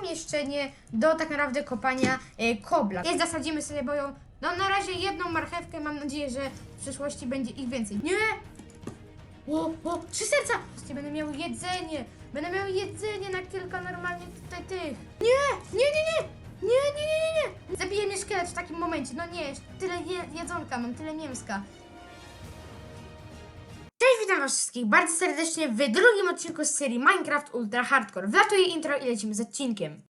pomieszczenie do tak naprawdę kopania e, kobla. I zasadzimy sobie boją, no na razie jedną marchewkę, mam nadzieję, że w przyszłości będzie ich więcej. Nie! O, o, trzy serca! Wreszcie będę miał jedzenie! Będę miał jedzenie na kilka normalnie tutaj tych. Nie! Nie, nie, nie! Nie, nie, nie, nie, nie! Zabiję mnie szkielet w takim momencie. No nie, tyle je, jedzonka mam, tyle mięska. Witam was wszystkich bardzo serdecznie w drugim odcinku z serii Minecraft Ultra Hardcore. Wlatuje intro i lecimy z odcinkiem.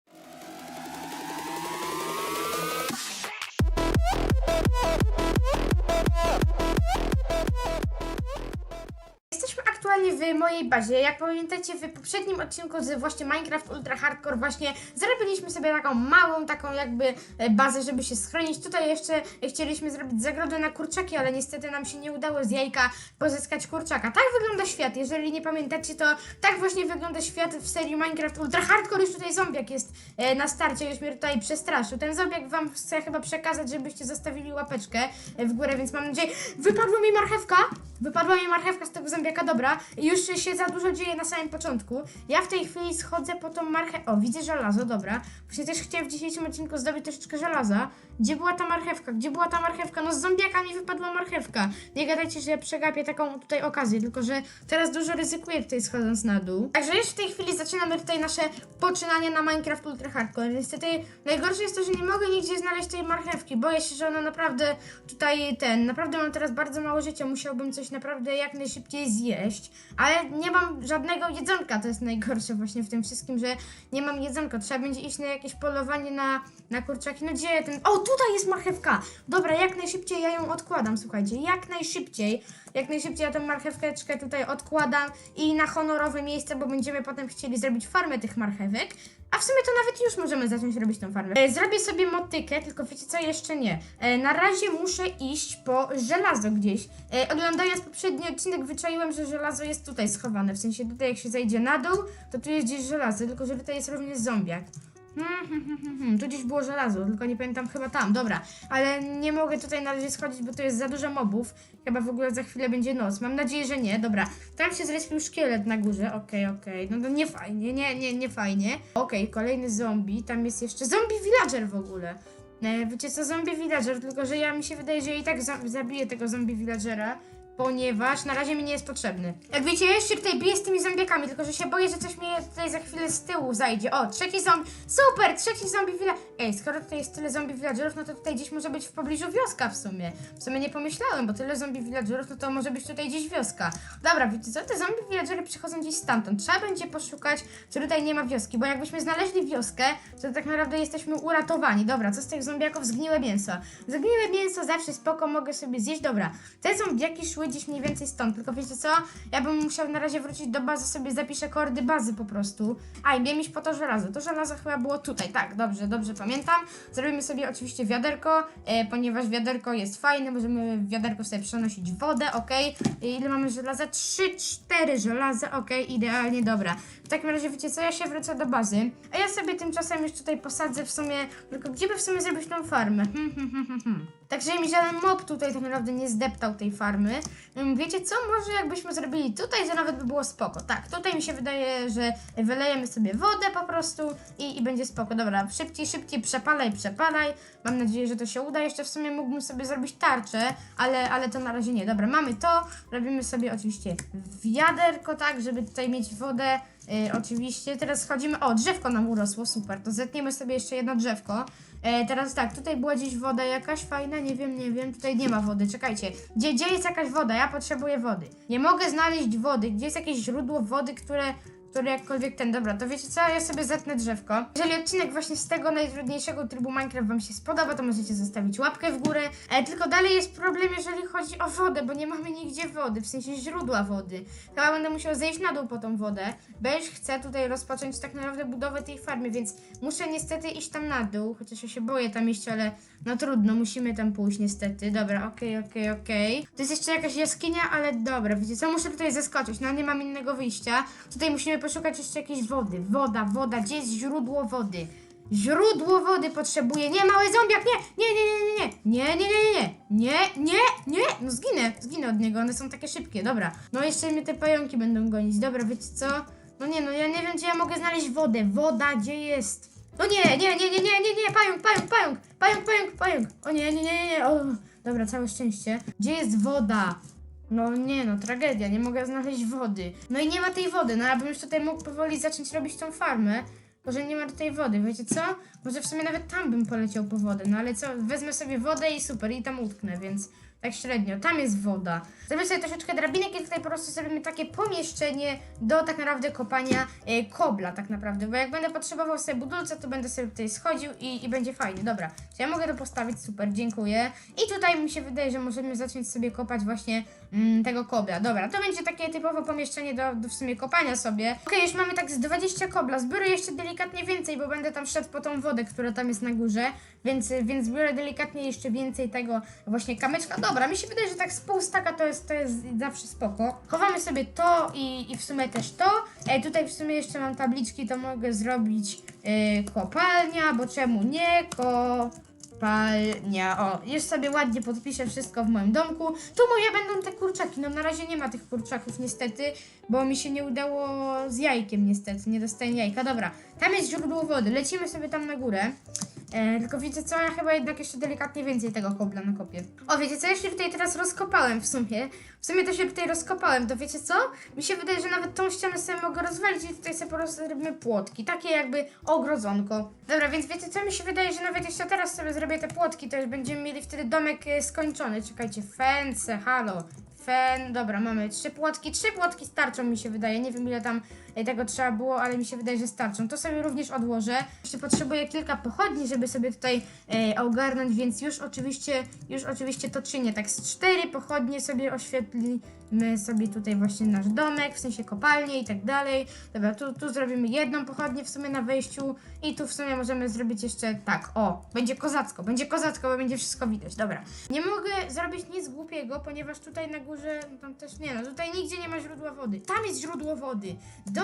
W mojej bazie. Jak pamiętacie, w poprzednim odcinku z właśnie Minecraft Ultra Hardcore właśnie zrobiliśmy sobie taką małą, taką jakby e, bazę, żeby się schronić. Tutaj jeszcze chcieliśmy zrobić zagrodę na kurczaki, ale niestety nam się nie udało z jajka pozyskać kurczaka. Tak wygląda świat. Jeżeli nie pamiętacie, to tak właśnie wygląda świat w serii Minecraft Ultra Hardcore. Już tutaj zombiak jest e, na starcie, już mnie tutaj przestraszył. Ten zombiak wam chce chyba przekazać, żebyście zostawili łapeczkę e, w górę, więc mam nadzieję... Wypadła mi marchewka! Wypadła mi marchewka z tego zombiaka, dobra. Już się za dużo dzieje na samym początku. Ja w tej chwili schodzę po tą marchewkę. O, widzę żelazo, dobra. Właśnie też chciałem w dzisiejszym odcinku zdobyć troszeczkę żelaza. Gdzie była ta marchewka? Gdzie była ta marchewka? No z zombiaka mi wypadła marchewka. Nie gadajcie, że ja przegapię taką tutaj okazję, tylko że teraz dużo ryzykuję tutaj schodząc na dół. Także już w tej chwili zaczynamy tutaj nasze poczynanie na Minecraft Ultra Hardcore. Niestety najgorsze jest to, że nie mogę nigdzie znaleźć tej marchewki. Boję się, że ona naprawdę tutaj ten, naprawdę mam teraz bardzo mało życia. Musiałbym coś naprawdę jak najszybciej zjeść, ale nie mam żadnego jedzonka. To jest najgorsze właśnie w tym wszystkim, że nie mam jedzonka. Trzeba będzie iść na jakieś polowanie na, na kurczaki. No gdzie ten... O, tutaj jest marchewka! Dobra, jak najszybciej ja ją odkładam, słuchajcie. Jak najszybciej, jak najszybciej ja tę marchewkę tutaj odkładam i na honorowe miejsce, bo będziemy potem chcieli zrobić farmę tych marchewek. A w sumie to nawet już możemy zacząć robić tą farmę. E, zrobię sobie motykę, tylko wiecie co, jeszcze nie. E, na razie muszę iść po żelazo gdzieś. E, oglądając poprzedni odcinek wyczaiłem, że żelazo jest tutaj schowane. W sensie tutaj jak się zejdzie na dół, to tu jest gdzieś żelazo, tylko że tutaj jest również zombiak. Hmm, hmm, hmm. Tu gdzieś było żelazo, tylko nie pamiętam chyba tam, dobra. Ale nie mogę tutaj na razie schodzić, bo to jest za dużo mobów. Chyba w ogóle za chwilę będzie noc. Mam nadzieję, że nie. Dobra, tam się zrespił szkielet na górze. Okej, okej. No to nie fajnie, nie, nie, nie fajnie. Okej, kolejny zombie. Tam jest jeszcze zombie villager w ogóle. E, wiecie co, zombie villager, tylko że ja mi się wydaje, że ja i tak za zabiję tego zombie villagera. Ponieważ na razie mi nie jest potrzebny. Jak wiecie, ja jeszcze tutaj biję z tymi zombiakami, tylko że się boję, że coś mnie tutaj za chwilę z tyłu zajdzie. O, trzeci zombie. Super, trzeci zombie villager. Ej, skoro tutaj jest tyle zombie villagerów, no to tutaj gdzieś może być w pobliżu wioska w sumie. W sumie nie pomyślałem, bo tyle zombie villagerów, no to może być tutaj gdzieś wioska. Dobra, wiecie co, te zombie villagery przychodzą gdzieś stamtąd. Trzeba będzie poszukać, czy tutaj nie ma wioski, bo jakbyśmy znaleźli wioskę, to tak naprawdę jesteśmy uratowani. Dobra, co z tych zombiaków? Zgniłe mięso. Zgniłe mięso zawsze spoko, mogę sobie zjeść. Dobra, te zombiaki szły gdzieś mniej więcej stąd, tylko wiecie co? Ja bym musiał na razie wrócić do bazy, sobie zapiszę kordy bazy po prostu. A, i miałem iść po to żelazo. To żelazo chyba było tutaj, tak, dobrze, dobrze pamiętam. Zrobimy sobie oczywiście wiaderko, e, ponieważ wiaderko jest fajne, możemy w wiaderko sobie przenosić wodę, ok? Ile mamy żelaza? 3-4 żelaza, ok, idealnie, dobra. W takim razie wiecie co, ja się wrócę do bazy, a ja sobie tymczasem już tutaj posadzę w sumie, tylko gdzie by w sumie zrobić tą farmę? Hmm, hmm, hmm, hmm, hmm. Także mi żaden mob tutaj tak naprawdę nie zdeptał tej farmy. Mm, Wiecie co, może jakbyśmy zrobili tutaj, to nawet by było spoko. Tak, tutaj mi się wydaje, że wylejemy sobie wodę po prostu i, i będzie spoko. Dobra, szybciej, szybciej, przepalaj, przepalaj. Mam nadzieję, że to się uda. Jeszcze w sumie mógłbym sobie zrobić tarczę, ale, ale to na razie nie. Dobra, mamy to. Robimy sobie oczywiście wiaderko, tak, żeby tutaj mieć wodę. Yy, oczywiście. Teraz schodzimy. O, drzewko nam urosło, super. To zetniemy sobie jeszcze jedno drzewko. E, teraz tak, tutaj była gdzieś woda jakaś fajna, nie wiem, nie wiem, tutaj nie ma wody, czekajcie. Gdzie, gdzie jest jakaś woda? Ja potrzebuję wody. Nie mogę znaleźć wody, gdzie jest jakieś źródło wody, które, które jakkolwiek ten, dobra, to wiecie co, ja sobie zetnę drzewko. Jeżeli odcinek właśnie z tego najtrudniejszego trybu Minecraft wam się spodoba, to możecie zostawić łapkę w górę. E, tylko dalej jest problem, jeżeli chodzi o wodę, bo nie mamy nigdzie wody, w sensie źródła wody. Chyba będę musiał zejść na dół po tą wodę, bo już chcę tutaj rozpocząć tak naprawdę budowę tej farmy, więc muszę niestety iść tam na dół, chociaż ja się boję tam iść, ale no trudno, musimy tam pójść niestety. Dobra, okej, okej, okej. To jest jeszcze jakaś jaskinia, ale dobra, wiecie co, muszę tutaj zeskoczyć, no nie mam innego wyjścia. Tutaj musimy poszukać jeszcze jakiejś wody. Woda, woda, gdzie jest źródło wody? Źródło wody potrzebuję. Nie, mały zombiak, nie, nie, nie, nie, nie, nie, nie, nie, nie, nie, nie, nie, no zginę, zginę od niego, one są takie szybkie, dobra. No jeszcze mnie te pająki będą gonić, dobra, wiecie co? No nie, no ja nie wiem, gdzie ja mogę znaleźć wodę. Woda, gdzie jest? No nie, nie, nie, nie, nie, nie, nie, pająk, pająk, pająk, pająk, pająk, pająk. O nie, nie, nie, nie, nie, o. Dobra, całe szczęście. Gdzie jest woda? No nie, no tragedia, nie mogę znaleźć wody. No i nie ma tej wody, no ja bym już tutaj mógł powoli zacząć robić tą farmę. Tylko, że nie ma tej wody, wiecie co? Może w sumie nawet tam bym poleciał po wodę, no ale co, wezmę sobie wodę i super, i tam utknę, więc tak średnio. Tam jest woda. Zrobię sobie troszeczkę drabinek i tutaj po prostu zrobimy takie pomieszczenie do tak naprawdę kopania e, kobla tak naprawdę, bo jak będę potrzebował sobie budulca, to będę sobie tutaj schodził i, i będzie fajnie. Dobra, czy ja mogę to postawić? Super, dziękuję. I tutaj mi się wydaje, że możemy zacząć sobie kopać właśnie mm, tego kobla. Dobra, to będzie takie typowe pomieszczenie do, do w sumie kopania sobie. Okej, już mamy tak z 20 kobla. Zbiorę jeszcze delikatnie więcej, bo będę tam szedł po tą wodę, która tam jest na górze, więc, więc zbiorę delikatnie jeszcze więcej tego właśnie kamyczka. Dobra, mi się wydaje, że tak z pół staka to jest, to jest zawsze spoko. Chowamy sobie to i, i w sumie też to. E, tutaj w sumie jeszcze mam tabliczki, to mogę zrobić e, kopalnia, bo czemu nie? Kopalnia. O, już sobie ładnie podpiszę wszystko w moim domku. Tu moje będą te kurczaki. No na razie nie ma tych kurczaków niestety, bo mi się nie udało z jajkiem niestety. Nie dostaję jajka. Dobra, tam jest źródło wody. Lecimy sobie tam na górę. E, tylko wiecie co, ja chyba jednak jeszcze delikatnie więcej tego kobla nakopię. O, wiecie co, ja się tutaj teraz rozkopałem w sumie. W sumie to się tutaj rozkopałem, to wiecie co? Mi się wydaje, że nawet tą ścianę sobie mogę rozwalić i tutaj sobie po prostu zrobimy płotki. Takie jakby ogrodzonko. Dobra, więc wiecie co, mi się wydaje, że nawet jeszcze teraz sobie zrobię te płotki, to już będziemy mieli wtedy domek e, skończony. Czekajcie, fence, halo. Fen, dobra, mamy trzy płotki. Trzy płotki starczą mi się wydaje. Nie wiem ile tam tego trzeba było, ale mi się wydaje, że starczą. To sobie również odłożę. Jeszcze potrzebuję kilka pochodni, żeby sobie tutaj e, ogarnąć, więc już oczywiście, już oczywiście to czynię. Tak z cztery pochodnie sobie oświetlimy sobie tutaj właśnie nasz domek, w sensie kopalnię i tak dalej. Dobra, tu, tu zrobimy jedną pochodnię w sumie na wejściu i tu w sumie możemy zrobić jeszcze tak, o, będzie kozacko, będzie kozacko, bo będzie wszystko widać, dobra. Nie mogę zrobić nic głupiego, ponieważ tutaj na górze, no tam też nie, no tutaj nigdzie nie ma źródła wody. Tam jest źródło wody.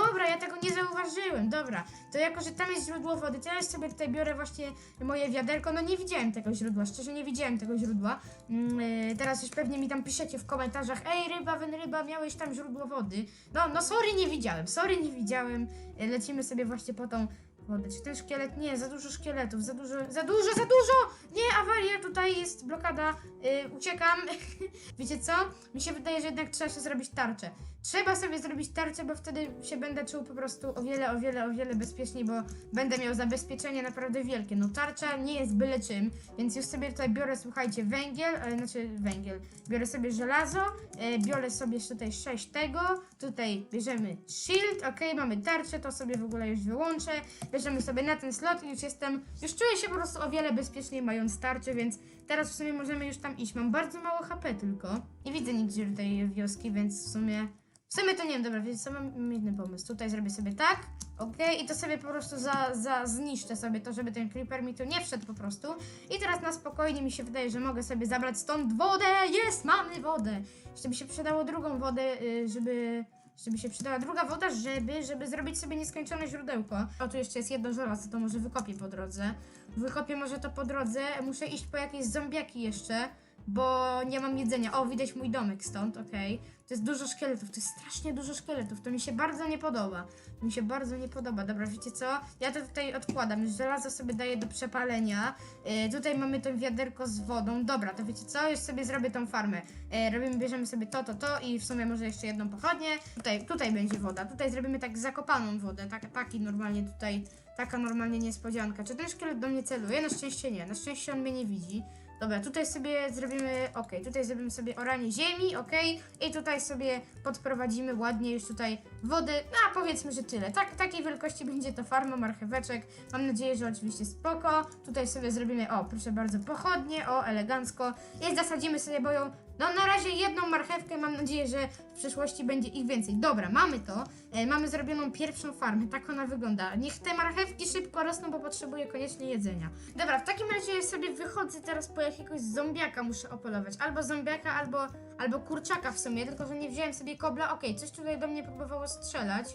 Dobra, ja tego nie zauważyłem, dobra. To jako, że tam jest źródło wody, to ja sobie tutaj biorę właśnie moje wiaderko, no nie widziałem tego źródła, szczerze nie widziałem tego źródła. Yy, teraz już pewnie mi tam piszecie w komentarzach, ej ryba, wen ryba, miałeś tam źródło wody. No, no sorry, nie widziałem, sorry, nie widziałem. Yy, Lecimy sobie właśnie po tą wodę. Czy ten szkielet? Nie, za dużo szkieletów, za dużo, za dużo, za dużo! Nie, awaria, tutaj jest blokada, yy, uciekam. Wiecie co? Mi się wydaje, że jednak trzeba się zrobić tarczę. Trzeba sobie zrobić tarczę, bo wtedy się będę czuł po prostu o wiele, o wiele, o wiele bezpieczniej, bo będę miał zabezpieczenie naprawdę wielkie. No tarcza nie jest byle czym, więc już sobie tutaj biorę, słuchajcie, węgiel, e, znaczy węgiel, biorę sobie żelazo, e, biorę sobie tutaj 6 tego, tutaj bierzemy shield, ok, mamy tarczę, to sobie w ogóle już wyłączę, bierzemy sobie na ten slot i już jestem, już czuję się po prostu o wiele bezpieczniej mając tarczę, więc teraz w sumie możemy już tam iść. Mam bardzo mało HP tylko, nie widzę nigdzie tej wioski, więc w sumie... W sumie to nie wiem, dobra, wiecie co, mam inny pomysł. Tutaj zrobię sobie tak, okej, i to sobie po prostu za, za zniszczę sobie to, żeby ten creeper mi tu nie wszedł po prostu. I teraz na spokojnie mi się wydaje, że mogę sobie zabrać stąd wodę. Jest, mamy wodę. Jeszcze by się przydało drugą wodę, y, żeby... Żeby się przydała druga woda, żeby, żeby zrobić sobie nieskończone źródełko. O, tu jeszcze jest jedno żelazo, to może wykopię po drodze. Wykopię może to po drodze. Muszę iść po jakieś zombiaki jeszcze, bo nie mam jedzenia. O, widać mój domek stąd, okej. To jest dużo szkieletów, to jest strasznie dużo szkieletów. To mi się bardzo nie podoba. To mi się bardzo nie podoba. Dobra, wiecie co? Ja to tutaj odkładam. Żelazo sobie daję do przepalenia. Yy, tutaj mamy to wiaderko z wodą. Dobra, to wiecie co? Już sobie zrobię tą farmę. Yy, robimy, bierzemy sobie to, to, to i w sumie może jeszcze jedną pochodnię. Tutaj, tutaj będzie woda. Tutaj zrobimy tak zakopaną wodę. Tak, taki normalnie tutaj, taka normalnie niespodzianka. Czy ten szkielet do mnie celuje? Na szczęście nie. Na szczęście on mnie nie widzi. Dobra, tutaj sobie zrobimy, ok, tutaj zrobimy sobie oranie ziemi, ok, i tutaj sobie podprowadzimy ładnie już tutaj wody, no a powiedzmy, że tyle. Tak, takiej wielkości będzie to farma marcheweczek, mam nadzieję, że oczywiście spoko. Tutaj sobie zrobimy, o, proszę bardzo, pochodnie, o, elegancko, i zasadzimy sobie boją, no na razie jedną marchewkę, mam nadzieję, że w przyszłości będzie ich więcej. Dobra, mamy to, e, mamy zrobioną pierwszą farmę, tak ona wygląda. Niech te marchewki szybko rosną, bo potrzebuję koniecznie jedzenia. Dobra, w takim razie sobie wychodzę teraz po jakiegoś zombiaka muszę opolować. Albo zombiaka, albo, albo kurczaka w sumie, tylko że nie wziąłem sobie kobla. Okej, coś tutaj do mnie próbowało strzelać.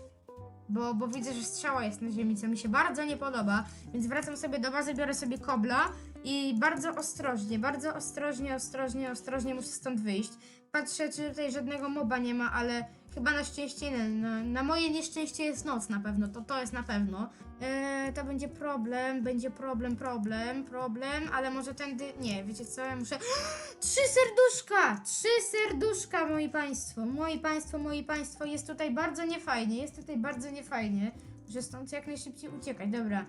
Bo, bo widzę, że strzała jest na ziemi, co mi się bardzo nie podoba. Więc wracam sobie do bazy, biorę sobie kobla i bardzo ostrożnie, bardzo ostrożnie, ostrożnie, ostrożnie muszę stąd wyjść. Patrzę, czy tutaj żadnego moba nie ma, ale chyba na szczęście nie. Na, na moje nieszczęście jest noc na pewno, to to jest na pewno. Eee, to będzie problem, będzie problem, problem, problem, ale może tędy... Nie, wiecie co, ja muszę... Trzy serduszka! Trzy serduszka, moi państwo, moi państwo, moi państwo. Jest tutaj bardzo niefajnie, jest tutaj bardzo niefajnie. Muszę stąd jak najszybciej uciekać, dobra.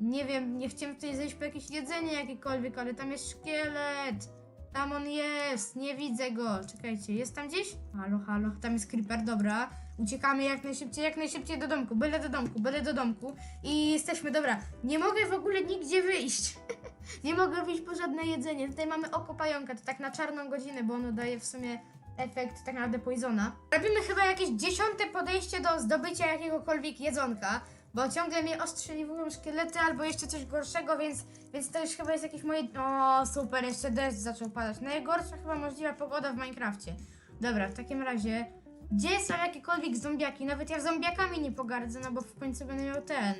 Nie wiem, nie chciałem tutaj zejść po jakieś jedzenie jakiekolwiek, ale tam jest szkielet. Tam on jest, nie widzę go. Czekajcie, jest tam gdzieś? Halo, halo, tam jest creeper, dobra. Uciekamy jak najszybciej, jak najszybciej do domku, byle do domku, byle do domku. I jesteśmy, dobra. Nie mogę w ogóle nigdzie wyjść. nie mogę wyjść po żadne jedzenie. Tutaj mamy oko pająka, to tak na czarną godzinę, bo ono daje w sumie efekt tak naprawdę poisona. Robimy chyba jakieś dziesiąte podejście do zdobycia jakiegokolwiek jedzonka. Bo ciągle mnie ostrzeliwują szkielety albo jeszcze coś gorszego, więc, więc to już chyba jest jakieś moje... O, super, jeszcze deszcz zaczął padać. Najgorsza chyba możliwa pogoda w Minecrafcie. Dobra, w takim razie... Gdzie są jakiekolwiek zombiaki? Nawet ja zombiakami nie pogardzę, no bo w końcu będę miał ten...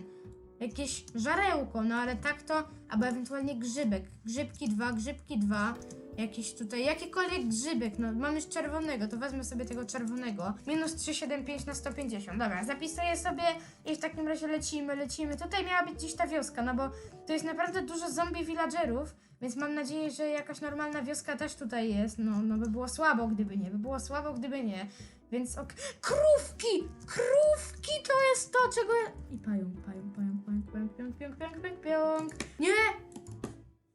Jakieś żarełko, no ale tak to... Albo ewentualnie grzybek. Grzybki dwa, grzybki dwa. Jakiś tutaj, jakikolwiek grzybek, no mam już czerwonego, to wezmę sobie tego czerwonego. Minus 375 na 150. Dobra, zapisuję sobie i w takim razie lecimy, lecimy. Tutaj miała być gdzieś ta wioska, no bo to jest naprawdę dużo zombie villagerów, więc mam nadzieję, że jakaś normalna wioska też tutaj jest. No, no by było słabo, gdyby nie, by było słabo, gdyby nie. Więc ok. Krówki! Krówki to jest to, czego. I pająk, pająk, pająk, pająk, pająk, pająk, pająk, pająk, pająk. Nie!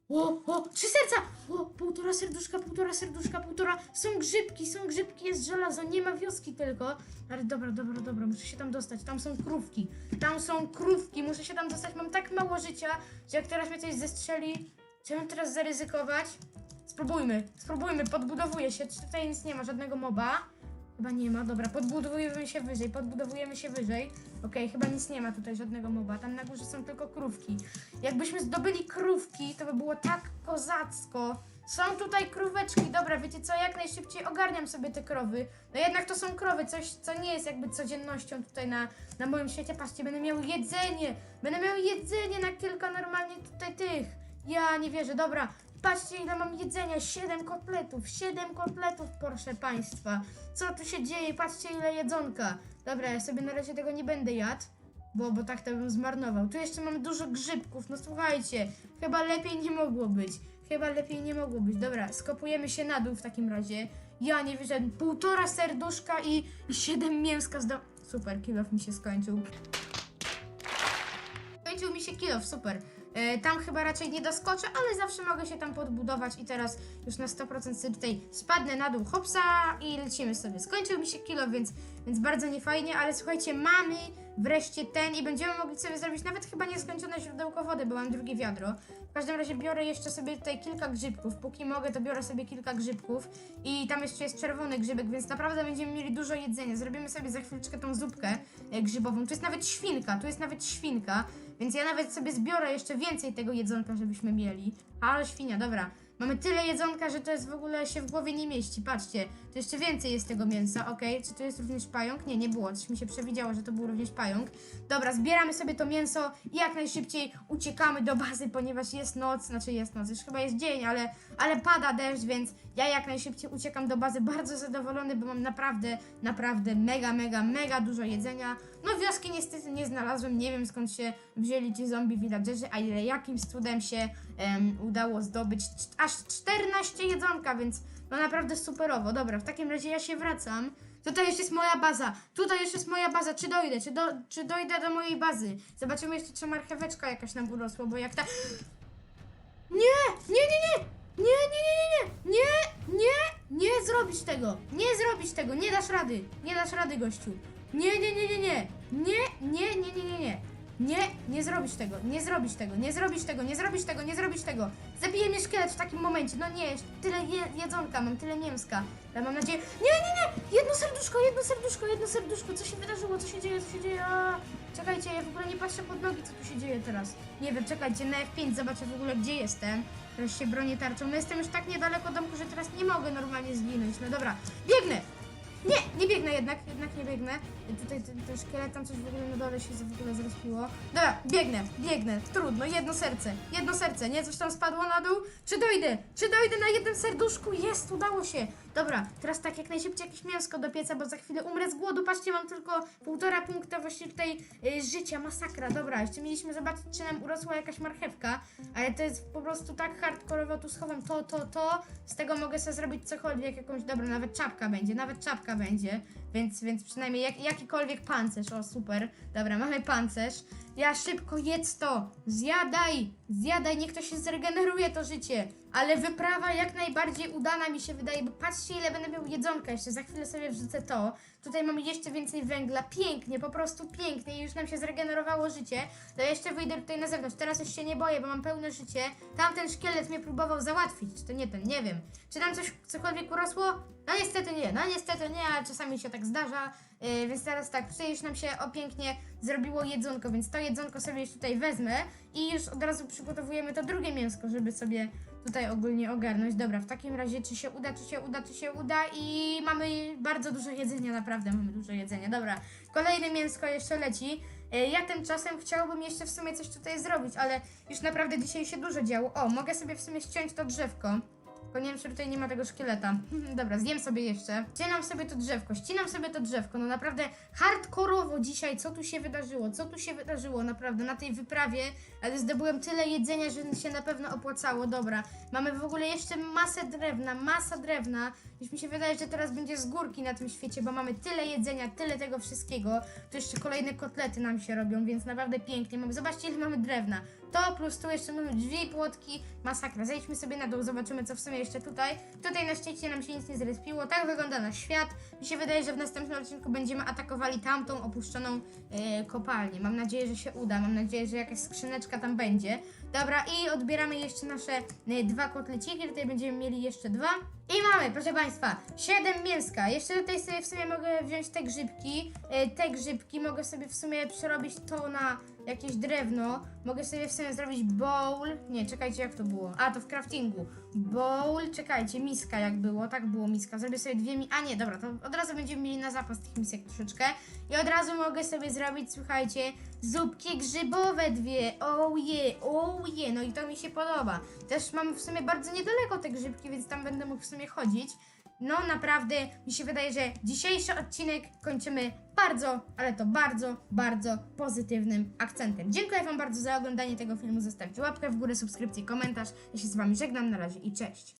O, o, trzy serca! Półtora serduszka, półtora serduszka, półtora. Są grzybki, są grzybki, jest żelazo, nie ma wioski tylko. Ale dobra, dobra, dobra, muszę się tam dostać. Tam są krówki, tam są krówki, muszę się tam dostać. Mam tak mało życia, że jak teraz mnie coś zestrzeli, czy mam teraz zaryzykować? Spróbujmy, spróbujmy, podbudowuję się. Czy tutaj nic nie ma, żadnego moba? Chyba nie ma, dobra, podbudowujemy się wyżej, podbudowujemy się wyżej. Okej, chyba nic nie ma tutaj, żadnego moba. Tam na górze są tylko krówki. Jakbyśmy zdobyli krówki, to by było tak kozacko. Są tutaj króweczki, dobra, wiecie co, jak najszybciej ogarniam sobie te krowy. No jednak to są krowy, coś, co nie jest jakby codziennością tutaj na, na moim świecie. Patrzcie, będę miał jedzenie, będę miał jedzenie na kilka normalnie tutaj tych. Ja nie wierzę, dobra, patrzcie ile mam jedzenia, 7 kotletów, 7 kotletów, proszę Państwa. Co tu się dzieje, patrzcie ile jedzonka. Dobra, ja sobie na razie tego nie będę jadł. Bo, bo tak to bym zmarnował. Tu jeszcze mam dużo grzybków, no słuchajcie, chyba lepiej nie mogło być. Chyba lepiej nie mogło być. Dobra, skopujemy się na dół w takim razie. Ja nie wierzę, półtora serduszka i, siedem mięska zdo... Super, kilof mi się skończył. Skończył mi się kilof, super. E, tam chyba raczej nie doskoczę, ale zawsze mogę się tam podbudować i teraz już na 100% sobie tutaj spadnę na dół hopsa i lecimy sobie. Skończył mi się kilof, więc, więc bardzo niefajnie, ale słuchajcie, mamy wreszcie ten i będziemy mogli sobie zrobić nawet chyba nieskończone źródełko wody, bo mam drugie wiadro. W każdym razie biorę jeszcze sobie tutaj kilka grzybków. Póki mogę, to biorę sobie kilka grzybków i tam jeszcze jest czerwony grzybek, więc naprawdę będziemy mieli dużo jedzenia. Zrobimy sobie za chwileczkę tą zupkę e, grzybową. Tu jest nawet świnka, tu jest nawet świnka, więc ja nawet sobie zbiorę jeszcze więcej tego jedzonka, żebyśmy mieli. Ale świnia, dobra. Mamy tyle jedzonka, że to jest w ogóle się w głowie nie mieści. Patrzcie, tu jeszcze więcej jest tego mięsa, okej. Czy tu jest również pająk? Nie, nie było. Coś mi się przewidziało, że to był również pająk. Dobra, zbieramy sobie to mięso i jak najszybciej uciekamy do bazy, ponieważ jest noc, znaczy jest noc, już chyba jest dzień, ale, ale pada deszcz, więc ja jak najszybciej uciekam do bazy, bardzo zadowolony, bo mam naprawdę, naprawdę mega, mega, mega dużo jedzenia. No wioski niestety nie znalazłem, nie wiem skąd się wzięli ci zombie villagerzy, a ile jakimś cudem się em, udało zdobyć aż 14 jedzonka, więc no naprawdę superowo. Dobra, w takim razie ja się wracam. Tutaj już jest moja baza. Tutaj już jest moja baza. Czy dojdę? Czy, do, czy dojdę do mojej bazy? Zobaczymy jeszcze, czy marcheweczka jakaś nam urosła, bo jak ta... Nie! Nie, nie, nie! Nie, nie, nie, nie, nie! Nie, nie, nie zrobisz tego! Nie zrobisz tego! Nie dasz rady! Nie dasz rady, gościu! Nie, nie, nie, nie, nie! Nie, nie, nie, nie, nie, nie! Nie, nie zrobisz tego, nie zrobisz tego, nie zrobisz tego, nie zrobisz tego, nie zrobisz tego. Zabije mnie szkielet w takim momencie. No nie, tyle je, jedzonka, mam tyle mięska. Ja mam nadzieję. Nie, nie, nie! Jedno serduszko, jedno serduszko, jedno serduszko. Co się wydarzyło? Co się dzieje? Co się dzieje? A, czekajcie, ja w ogóle nie patrzę pod nogi, co tu się dzieje teraz. Nie wiem, czekajcie, na F5 zobaczę w ogóle, gdzie jestem. Teraz się bronię tarczą. No jestem już tak niedaleko domku, że teraz nie mogę normalnie zginąć. No dobra, biegnę! Nie, nie biegnę jednak, jednak nie biegnę. Tutaj ten, ten szkielet tam coś w ogóle na dole się w ogóle zrespiło. Dobra, biegnę, biegnę. Trudno, jedno serce, jedno serce, nie? Coś tam spadło na dół? Czy dojdę? Czy dojdę na jednym serduszku? Jest, udało się. Dobra, teraz tak jak najszybciej jakieś mięsko do pieca, bo za chwilę umrę z głodu. Patrzcie, mam tylko półtora punkta właśnie tutaj y, życia, masakra. Dobra, jeszcze mieliśmy zobaczyć, czy nam urosła jakaś marchewka, ale to jest po prostu tak hardkorowo, tu schowam to, to, to. Z tego mogę sobie zrobić cokolwiek, jakąś, dobra, nawet czapka będzie, nawet czapka będzie, więc, więc przynajmniej jak, jakikolwiek pancerz, o super. Dobra, mamy pancerz. Ja szybko jedz to, zjadaj, zjadaj, niech to się zregeneruje to życie. Ale wyprawa jak najbardziej udana mi się wydaje, bo patrzcie ile będę miał jedzonka jeszcze, za chwilę sobie wrzucę to. Tutaj mamy jeszcze więcej węgla, pięknie, po prostu pięknie i już nam się zregenerowało życie. To jeszcze wyjdę tutaj na zewnątrz, teraz już się nie boję, bo mam pełne życie. Tamten szkielet mnie próbował załatwić, czy to nie ten, nie wiem. Czy tam coś, cokolwiek urosło? No niestety nie, no niestety nie, ale czasami się tak zdarza. Yy, więc teraz tak, tutaj już nam się o pięknie zrobiło jedzonko, więc to jedzonko sobie już tutaj wezmę i już od razu przygotowujemy to drugie mięsko, żeby sobie tutaj ogólnie ogarnąć. Dobra, w takim razie czy się uda, czy się uda, czy się uda i mamy bardzo dużo jedzenia, naprawdę mamy dużo jedzenia. Dobra, kolejne mięsko jeszcze leci. E, Ja tymczasem chciałbym jeszcze w sumie coś tutaj zrobić, ale już naprawdę dzisiaj się dużo działo. O, mogę sobie w sumie ściąć to drzewko. Tylko nie wiem, czy tutaj nie ma tego szkieleta. Dobra, zjem sobie jeszcze. Ścinam sobie to drzewko, ścinam sobie to drzewko. No naprawdę hardkorowo dzisiaj, co tu się wydarzyło, co tu się wydarzyło naprawdę na tej wyprawie, ale zdobyłem tyle jedzenia, że się na pewno opłacało. Dobra, mamy w ogóle jeszcze masę drewna, masa drewna. Już mi się wydaje, że teraz będzie z górki na tym świecie, bo mamy tyle jedzenia, tyle tego wszystkiego. Tu jeszcze kolejne kotlety nam się robią, więc naprawdę pięknie. Mamy, zobaczcie, ile mamy drewna. To plus tu jeszcze mamy drzwi płotki. Masakra. Zejdźmy sobie na dół, zobaczymy, co w sumie jeszcze tutaj. Tutaj na szczycie nam się nic nie zrespiło. Tak wygląda nasz świat. Mi się wydaje, że w następnym odcinku będziemy atakowali tamtą opuszczoną e, kopalnię. Mam nadzieję, że się uda. Mam nadzieję, że jakaś skrzyneczka tam będzie. Dobra, i odbieramy jeszcze nasze e, dwa kotleciki. Tutaj będziemy mieli jeszcze dwa. I mamy, proszę Państwa, 7 mięska. Jeszcze tutaj sobie w sumie mogę wziąć te grzybki. E, te grzybki mogę sobie w sumie przerobić to na jakieś drewno. Mogę sobie w sumie zrobić bowl. Nie, czekajcie, jak to było? A, to w craftingu. Bowl, czekajcie, miska jak było. Tak było miska. Zrobię sobie dwie mi... A nie, dobra, to od razu będziemy mieli na zapas tych misek troszeczkę. I od razu mogę sobie zrobić, słuchajcie, zupki grzybowe dwie. Oh yeah. No i to mi się podoba. Też mam w sumie bardzo niedaleko te grzybki, więc tam będę mógł w sumie chodzić. No naprawdę, mi się wydaje, że dzisiejszy odcinek kończymy bardzo, ale to bardzo, bardzo pozytywnym akcentem. Dziękuję Wam bardzo za oglądanie tego filmu. Zostawcie łapkę w górę, subskrypcję, komentarz. Ja się z Wami żegnam, na razie i cześć.